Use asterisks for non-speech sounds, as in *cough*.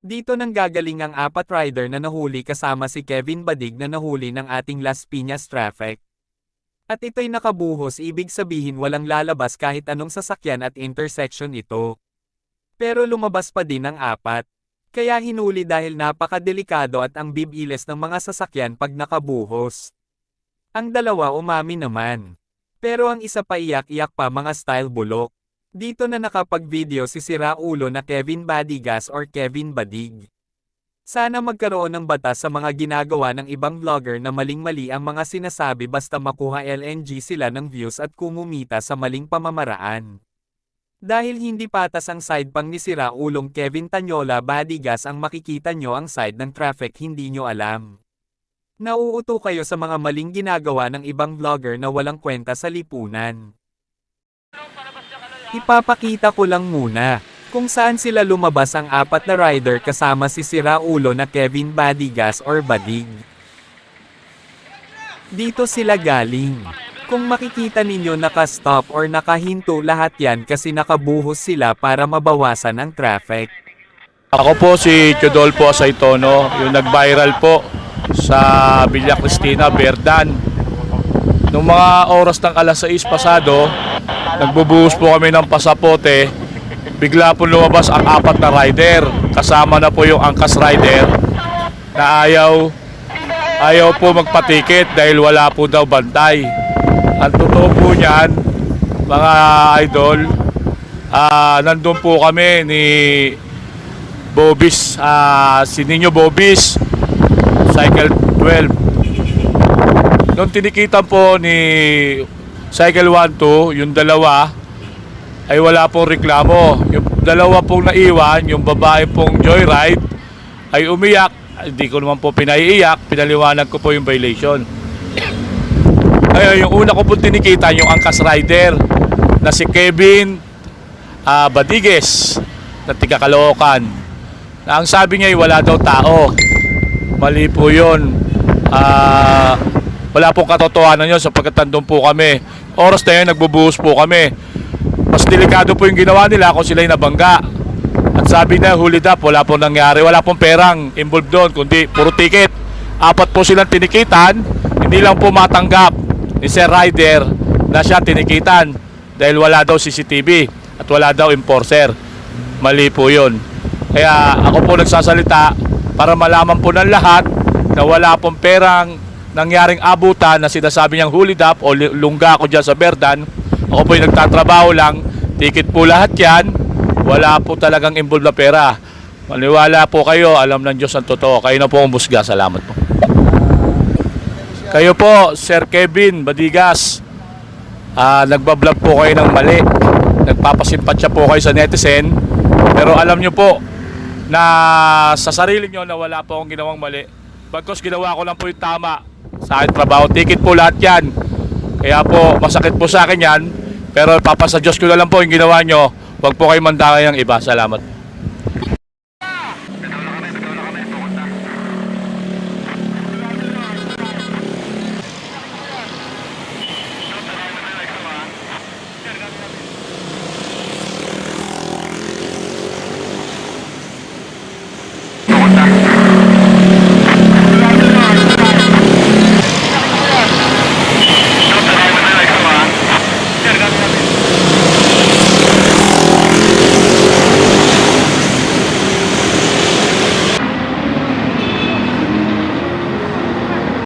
Dito nang gagaling ang apat rider na nahuli kasama si Kevin Badig na nahuli ng ating Las Piñas traffic. At ito'y nakabuhos ibig sabihin walang lalabas kahit anong sasakyan at intersection ito. Pero lumabas pa din ang apat. Kaya hinuli dahil napakadelikado at ang bibiles ng mga sasakyan pag nakabuhos. Ang dalawa umami naman. Pero ang isa pa iyak-iyak pa mga style bulok. Dito na nakapag-video si Sira Ulo na Kevin Badigas or Kevin Badig. Sana magkaroon ng batas sa mga ginagawa ng ibang vlogger na maling-mali ang mga sinasabi basta makuha LNG sila ng views at kumumita sa maling pamamaraan. Dahil hindi patas ang side pang ni Sira Ulong Kevin Tanyola Badigas ang makikita nyo ang side ng traffic hindi nyo alam. Nauuto kayo sa mga maling ginagawa ng ibang vlogger na walang kwenta sa lipunan. Ipapakita ko lang muna kung saan sila lumabas ang apat na rider kasama si Sira Ulo na Kevin Badigas or Badig. Dito sila galing. Kung makikita ninyo naka-stop or nakahinto lahat yan kasi nakabuhos sila para mabawasan ang traffic. Ako po si Chodolfo Asaitono, yung nag-viral po sa Villa Cristina, Berdan. Noong mga oras ng alas 6 pasado, nagbubuhos po kami ng pasapote. Bigla po lumabas ang apat na rider. Kasama na po yung angkas rider na ayaw ayaw po magpatikit dahil wala po daw bantay. Ang totoo po niyan, mga idol, ah nandun po kami ni Bobis, ah si Nino Bobis, Cycle 12. Nung tinikitan po ni Cycle 1-2, yung dalawa, ay wala pong reklamo. Yung dalawa pong naiwan, yung babae pong joyride, ay umiyak. Hindi ko naman po pinaiiyak, pinaliwanag ko po yung violation. *coughs* Ayun, yung una ko po tinikitan, yung angkas rider, na si Kevin ah, Badigues, na tiga Caloocan. Na ang sabi niya ay wala daw tao. Mali po yun. Ah, wala pong katotohanan yun sapagkat nandun po kami. Oras na yun, nagbubuhos po kami. Mas delikado po yung ginawa nila kung sila'y nabangga. At sabi na, huli up, wala pong nangyari. Wala pong perang involved doon, kundi puro ticket. Apat po silang tinikitan, hindi lang po matanggap ni Sir Ryder na siya tinikitan dahil wala daw CCTV at wala daw enforcer. Mali po yun. Kaya ako po nagsasalita para malaman po ng lahat na wala pong perang nangyaring abutan na sinasabi niyang hulid up o lungga ako dyan sa Berdan. Ako po yung nagtatrabaho lang. Ticket po lahat yan. Wala po talagang involved na pera. Maniwala po kayo, alam ng Diyos ang totoo. Kayo na po ang musga. Salamat po. Kayo po, Sir Kevin Badigas. Ah, nagbablog po kayo ng mali. Nagpapasimpatya po kayo sa netizen. Pero alam nyo po na sa sarili nyo na wala po akong ginawang mali. Bagkos ginawa ko lang po yung tama sa aking trabaho. Ticket po lahat yan. Kaya po, masakit po sa akin yan. Pero papasa Diyos ko na lang po yung ginawa nyo. Huwag po kayo mandangay ng iba. Salamat.